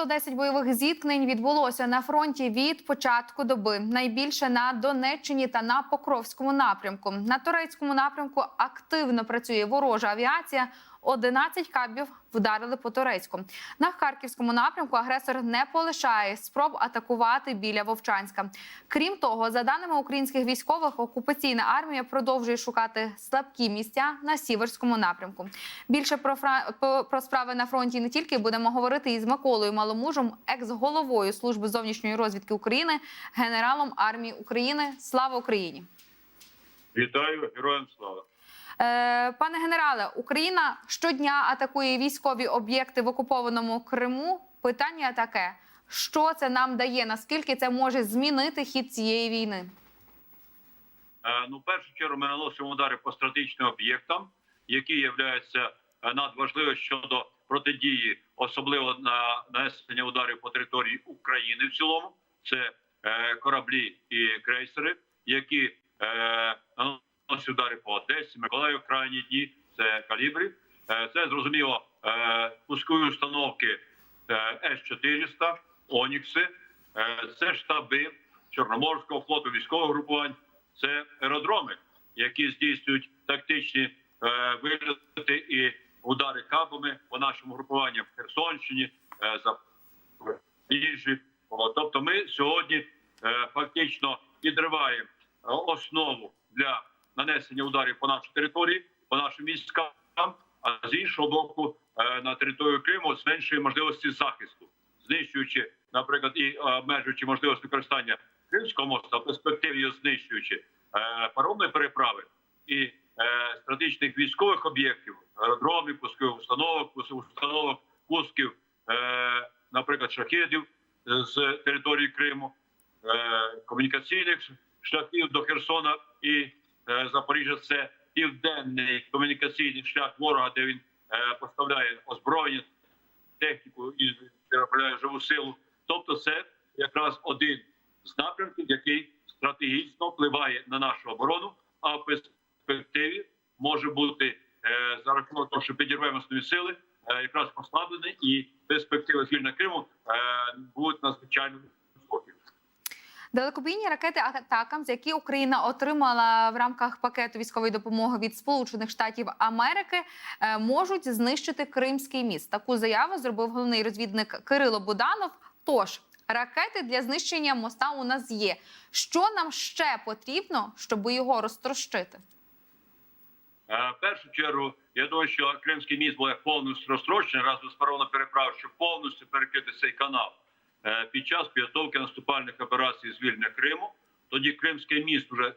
110 бойових зіткнень відбулося на фронті від початку доби. Найбільше на Донеччині та на Покровському напрямку. На турецькому напрямку активно працює ворожа авіація. 11 кабів вдарили по турецьку. На харківському напрямку агресор не полишає спроб атакувати біля Вовчанська. Крім того, за даними українських військових, окупаційна армія продовжує шукати слабкі місця на сіверському напрямку. Більше про фра... про справи на фронті не тільки будемо говорити із Миколою Маломужем, екс-головою служби зовнішньої розвідки України, генералом армії України. Слава Україні! Вітаю, героям слава. Е, Пане генерале, Україна щодня атакує військові об'єкти в окупованому Криму. Питання таке: що це нам дає? Наскільки це може змінити хід цієї війни? Е, Ну, в першу чергу ми наносимо удари по стратегічним об'єктам, які являються е, надважливими щодо протидії, особливо на нанесення ударів по території України в цілому. Це кораблі і крейсери, які е, удари по Одесі, Миколаїв, крайні дні. Це калібри. Е, це зрозуміло е, пускові установки е, С-400, Онікси. Е, це штаби Чорноморського флоту військових групувань. Це аеродроми, які здійснюють тактичні вильоти і удари кабами по нашому групуванню в Херсонщині, Запоріжжі. Тобто, ми сьогодні фактично підриваємо основу для нанесення ударів по нашій території, по нашим військам. А з іншого боку, е, на територію Криму зменшує можливості захисту, знищуючи, наприклад, і обмежуючи можливість використання Кримського мосту, а перспективі знищуючи е, паромної переправи і е, стратегічних військових об'єктів, аеродромів, пускових установок, установок, пусків, наприклад, шахедів е, з території Криму, комунікаційних шляхів до Херсона і Запоріжжя. Це південний комунікаційний шлях ворога, де він е, поставляє озброєння, техніку і переправляє живу силу. Тобто, це якраз один з напрямків, який стратегічно впливає на нашу оборону, а в перспективі може бути е, за рахунок того, що підірвемо основні сили, е, якраз послаблений, і перспективи звільнення Криму е, будуть надзвичайно високі. Далекобійні ракети атакам, які Україна отримала в рамках пакету військової допомоги від Сполучених Штатів Америки, е, можуть знищити Кримський міст. Таку заяву зробив головний розвідник Кирило Буданов. Тож ракети для знищення моста у нас є. Що нам ще потрібно, щоб його розтрощити? Е, В першу чергу, я думаю, що Кримський міст буде повністю розтрощений разом з паровно переправ, щоб повністю перекрити цей канал під час підготовки наступальних операцій звільнення Криму. Тоді Кримський міст вже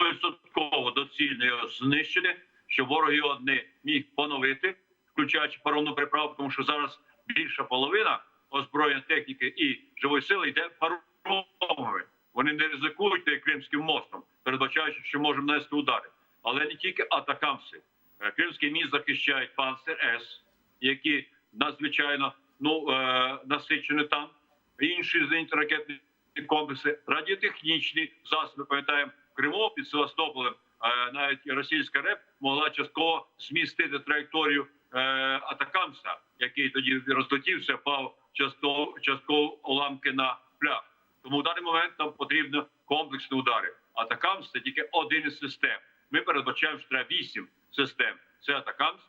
100% доцільно його знищити, щоб ворог його не міг поновити, включаючи паровну переправу, тому що зараз більша половина озброєння техніки і живої сили йде паромами. Вони не ризикують Кримським мостом, передбачаючи, що можемо нанести удари. Але не тільки атакамси. Е, Кримський міст захищають панцер С, які надзвичайно ну, е, насичені там, інші зенітно-ракетні комплекси, радіотехнічні засоби. Пам'ятаємо, Криму під Севастополем е, навіть російська РЕП могла частково змістити траєкторію е, атакамса, який тоді розлетівся, впав частково, частково уламки на пляж. Тому в даний момент нам потрібно комплексні удари. Атакамс це тільки один із систем. Ми передбачаємо, що треба вісім систем. Це Атакамс,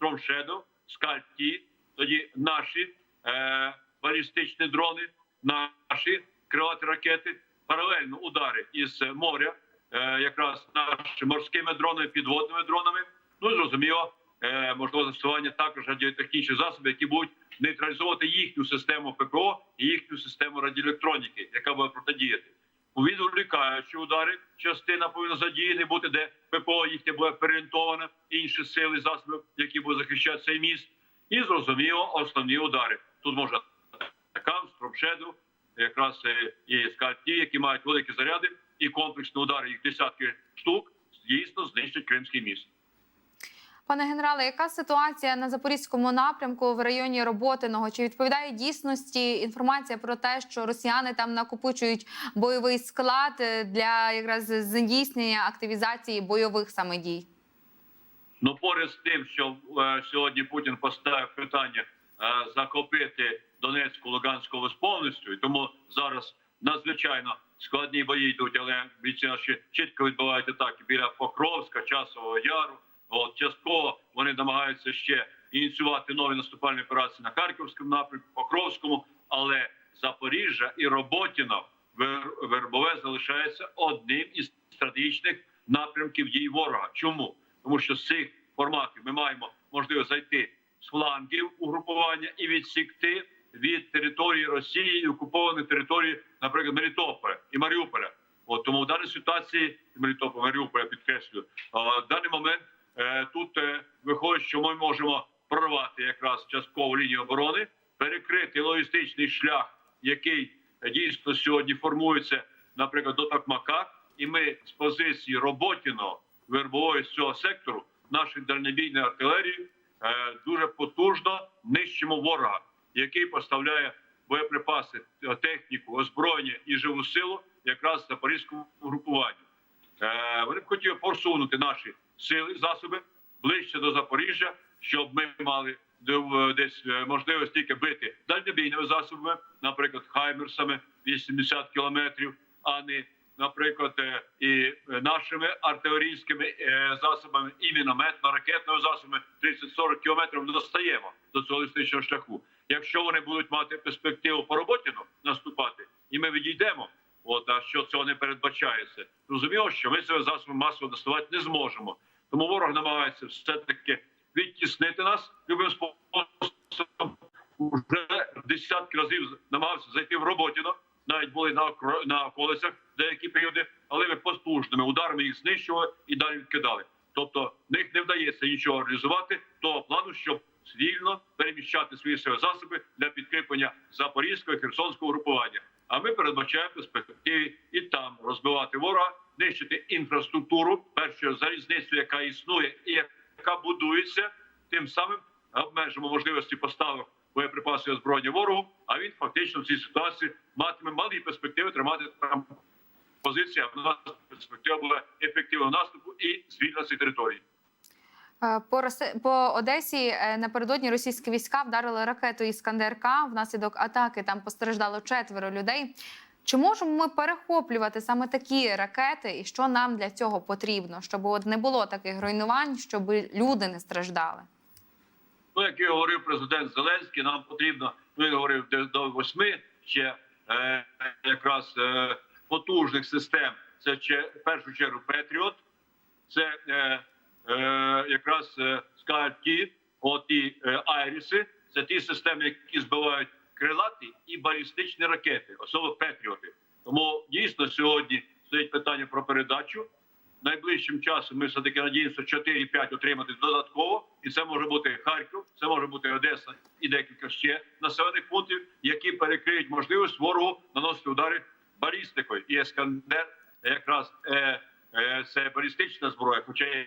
Shadow, Скальті, тоді наші е, балістичні дрони, наші крилаті ракети, паралельно удари із моря, е, якраз нашими морськими дронами, підводними дронами. Ну і зрозуміло, е, можливо застосування також радіотехнічних засобів, які будуть нейтралізувати їхню систему ППО і їхню систему радіоелектроніки, яка буде протидіяти. У відволікаючі удари частина повинна задіяна бути, де ППО їхнє буде переорієнтовано, інші сили засоби, які будуть захищати цей міст. І зрозуміло, основні удари. Тут можна Стромшеду, якраз е, і скальті, які мають великі заряди, і комплексні удари, їх десятки штук, дійсно знищать Кримський міст. Пане генерале, яка ситуація на запорізькому напрямку в районі Роботиного? Чи відповідає дійсності інформація про те, що росіяни там накопичують бойовий склад е, для якраз здійснення активізації бойових саме дій? Ну, поряд з тим, що е, сьогодні Путін поставив питання е, захопити Донецьку, Луганську область повністю. І тому зараз надзвичайно складні бої йдуть, але бійці наші чітко відбувають атаки біля Покровська, Часового Яру. От частково вони намагаються ще ініціювати нові наступальні операції на Харківському напрямку, Покровському, але Запоріжжя і Роботіно Вер- Вербове залишається одним із стратегічних напрямків дій ворога. Чому? Тому що з цих форматів ми маємо можливо зайти з флангів угрупування і відсікти від території Росії і окупованих територій, наприклад, Мелітополя і Маріуполя. От тому в даній ситуації Мелітополя, Маріуполя підкреслюю, в даний момент е, тут е, виходить, що ми можемо прорвати якраз часткову лінію оборони, перекрити логістичний шлях, який е, дійсно сьогодні формується, наприклад, до Токмака, і ми з позиції Роботіно вербової з цього сектору нашої дальнобійної артилерії дуже потужно нищимо ворога, який поставляє боєприпаси, е, техніку, озброєння і живу силу якраз запорізькому групуванню. Е, Вони б хотіли просунути наші сили, засоби ближче до Запоріжжя, щоб ми мали десь е, можливість тільки бити дальнобійними засобами, наприклад, хаймерсами 80 кілометрів, а не, наприклад, і нашими артилерійськими засобами, і мінометно-ракетними засобами 30-40 кілометрів достаємо до цього логістичного шляху. Якщо вони будуть мати перспективу по роботі наступати, і ми відійдемо. От а що цього не передбачається, зрозуміло, що ми цього засобом масово доставати не зможемо. Тому ворог намагається все таки відтіснити нас любим способом. Уже десятки разів намагався зайти в Роботіно, навіть були на на околицях деякі періоди, але ми потужними ударами їх знищували і далі відкидали. Тобто в них не вдається нічого реалізувати того плану, щоб вільно переміщати свої засоби для підкріплення запорізького і херсонського групування. А ми передбачаємо перспективі і там розбивати ворога, нищити інфраструктуру, першу залізницю, яка існує і яка будується, тим самим обмежимо можливості поставок боєприпасів озброєння ворогу. А він фактично в цій ситуації матиме малі перспективи тримати там позиції. А в нас перспектива була ефективного наступу і звільнення цієї території. Е, По по Одесі е, напередодні російські війська вдарили ракету Іскандер К. Внаслідок атаки там постраждало четверо людей. Чи можемо ми перехоплювати саме такі ракети, і що нам для цього потрібно, щоб от не було таких руйнувань, щоб люди не страждали? Ну, як і говорив президент Зеленський, нам потрібно, ну він говорив до восьми ще е, якраз е, потужних систем. Це в першу чергу Петріот, це е, якраз е, скажуть от е, Айріси, це ті системи, які збивають крилаті і балістичні ракети, особливо Петріоти. Тому дійсно сьогодні стоїть питання про передачу. Найближчим часом ми все таки надіємося 4-5 отримати додатково, і це може бути Харків, це може бути Одеса і декілька ще населених пунктів, які перекриють можливість ворогу наносити удари балістикою. І Ескандер якраз е, е, це балістична зброя, хоча є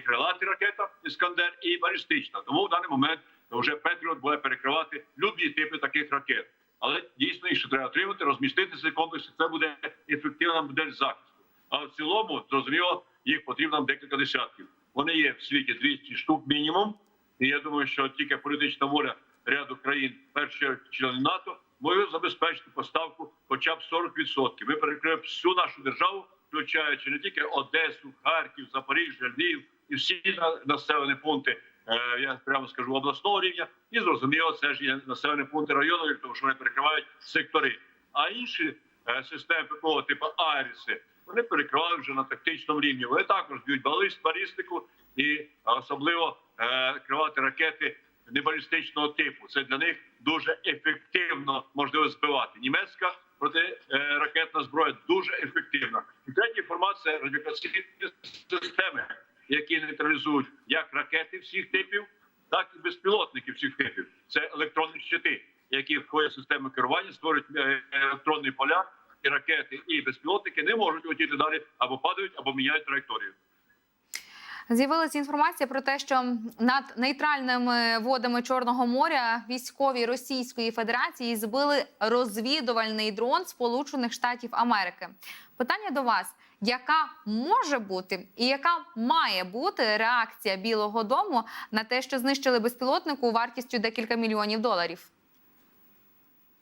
крилата ракета Іскандер і балістична. Тому в даний момент вже Петріот буде перекривати любі типи таких ракет. Але дійсно їх ще треба отримати, розмістити цей комплекс. Це буде ефективна модель захисту. А в цілому, зрозуміло, їх потрібно декілька десятків. Вони є в світі 200 штук мінімум. І я думаю, що тільки політична воля ряду країн, перших членів НАТО, може забезпечити поставку хоча б 40%. Ми перекриємо всю нашу державу, включаючи не тільки Одесу, Харків, Запоріжжя, Львів і всі на- населені пункти. е, Я прямо скажу обласного рівня, і зрозуміло, це ж є населені пункти району, тому що вони перекривають сектори. А інші е, системи такого типу Айріси, вони перекривають вже на тактичному рівні. Вони також б'ють балист, балістику і особливо е, кривати ракети небалістичного типу. Це для них дуже ефективно можливо збивати. Німецька протиракетна зброя дуже ефективна. І третій формат це радіокаційні системи, які нейтралізують як ракети всіх типів, так і безпілотники всіх типів. Це електронні щити, які в систему керування, створюють е, електронні поля, і ракети і безпілотники не можуть летіти далі або падають, або міняють траєкторію. З'явилася інформація про те, що над нейтральними водами Чорного моря військові Російської Федерації збили розвідувальний дрон Сполучених Штатів Америки. Питання до вас: яка може бути і яка має бути реакція Білого Дому на те, що знищили безпілотнику вартістю декілька мільйонів доларів?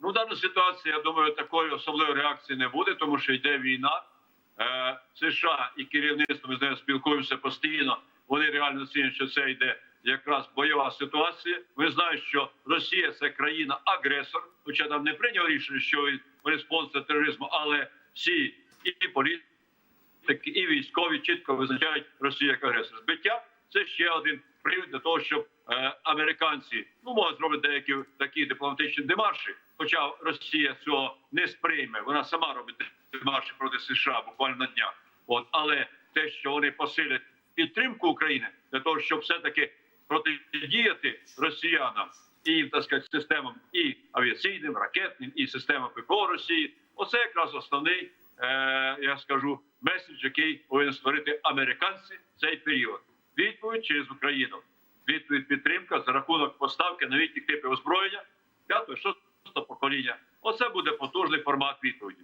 Ну, в даній ситуації, я думаю, такої особливої реакції не буде, тому що йде війна. Е, США і керівництво ми з нею спілкуємося постійно. Вони реально оцінюють, що це йде якраз бойова ситуація. Ви знаєте, що Росія це країна-агресор, хоча там не прийняв рішення, що він- спонсор тероризму, але всі і політики, і військові чітко визначають Росію як агресор. Збиття це ще один привід для того, щоб е, американці ну можуть зробити деякі такі дипломатичні демарші. Хоча Росія цього не сприйме, вона сама робить демарші проти США буквально на днях. От але те, що вони посилять підтримку України для того, щоб все таки протидіяти росіянам і так сказати, системам і авіаційним, ракетним, і системам ППО Росії, оце якраз основний, е, я скажу, меседж, який повинен створити американці в цей період. Відповідь через Україну. Відповідь підтримка за рахунок поставки новітніх типів озброєння п'ятого, шостого покоління. Оце буде потужний формат відповіді.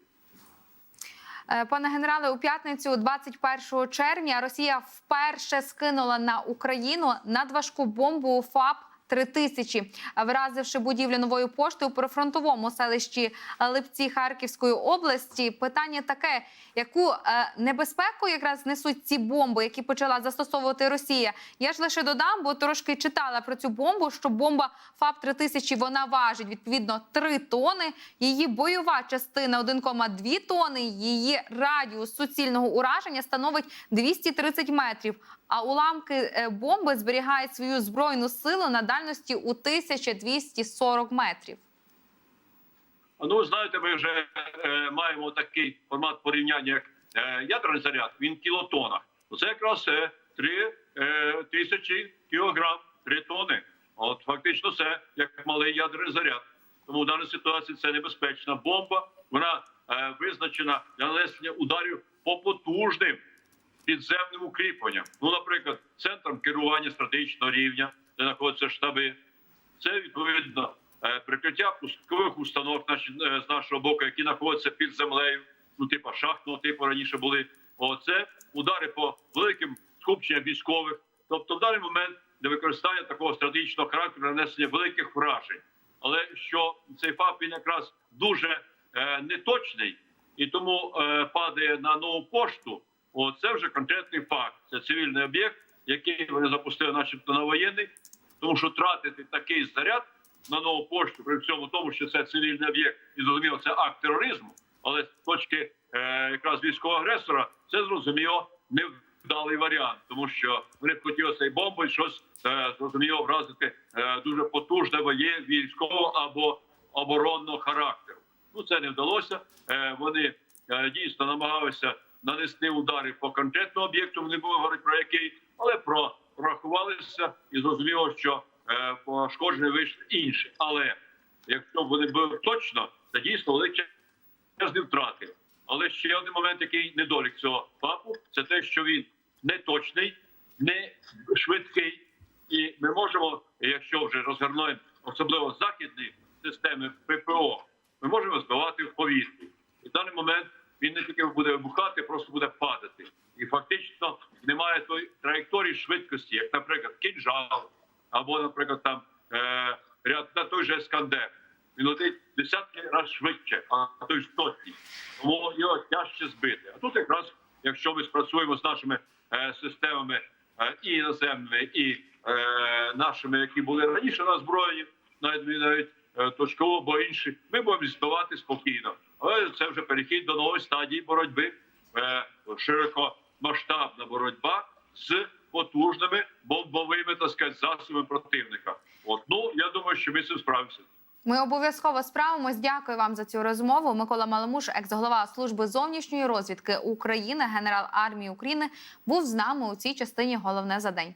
Е, Пане генерале, у п'ятницю, 21 червня, Росія вперше скинула на Україну надважку бомбу ФАП. 3000, вразивши будівлю нової пошти у прифронтовому селищі Липці Харківської області. Питання таке: яку е, небезпеку якраз несуть ці бомби, які почала застосовувати Росія? Я ж лише додам, бо трошки читала про цю бомбу. Що бомба ФАП 3000 вона важить відповідно 3 тони. Її бойова частина 1,2 тони. Її радіус суцільного ураження становить 230 метрів. А уламки е, бомби зберігають свою збройну силу на дальності у 1240 метрів. Ну, знаєте, ми вже е, маємо такий формат порівняння, як е, ядерний заряд, він кілотонах. Це якраз е, 3 е, тисячі кілограм, 3 тони. От фактично це як малий ядерний заряд. Тому в даній ситуації це небезпечна бомба. Вона е, визначена для нанесення ударів по потужним підземним укріпленням. Ну, наприклад, центром керування стратегічного рівня, де знаходяться штаби. Це відповідно е, прикриття пускових установок е, з нашого боку, які знаходяться під землею, ну типа шахтного типу раніше були. Оце удари по великим скупченням військових. Тобто, в даний момент для використання такого стратегічного характеру нанесення великих вражень. Але що цей ФАП він якраз дуже е, неточний і тому е, падає на нову пошту. О, це вже конкретний факт. Це цивільний об'єкт, який вони запустили, начебто на воєнний, тому що тратити такий заряд на нову пошту, при всьому тому, що це цивільний об'єкт, і зрозуміло, це акт тероризму. Але з точки е, якраз військового агресора, це зрозуміло невдалий варіант, тому що вони б хотіли цей бомбою щось е, зрозуміло вразити е, дуже потужне воє військового або оборонного характеру. Ну це не вдалося. Е, вони е, дійсно намагалися нанести удари по конкретному об'єкту. Не будемо говорити про який, але про порахувалися і зрозуміло, що е, пошкоджені вийшли інші. Але якщо б вони були точно, це дійсно величезні втрати. Але ще один момент, який недолік цього ФАПу, це те, що він не точний, не швидкий, і ми можемо, якщо вже розгорнуємо особливо західні системи ППО, ми можемо збивати в повітрі. І в даний момент він не тільки буде вибухати, просто буде падати. І фактично немає той траєкторії швидкості, як, наприклад, кінжал, або, наприклад, там е, ряд на той же Ескандер. Він летить десятки разів швидше, а той ж сотні. Тому його тяжче збити. А тут якраз, якщо ми спрацюємо з нашими е, системами е, і іноземними, і е, нашими, які були раніше на зброї, навіть навіть е, точково, або інші, ми будемо збивати спокійно. Це вже перехід до нової стадії боротьби, е, широкомасштабна боротьба з потужними бомбовими так сказати, засобами противника. От ну я думаю, що ми з цим справимося. Ми обов'язково справимось. Дякую вам за цю розмову. Микола Маломуш, екс-голова служби зовнішньої розвідки України, генерал армії України, був з нами у цій частині. Головне за день.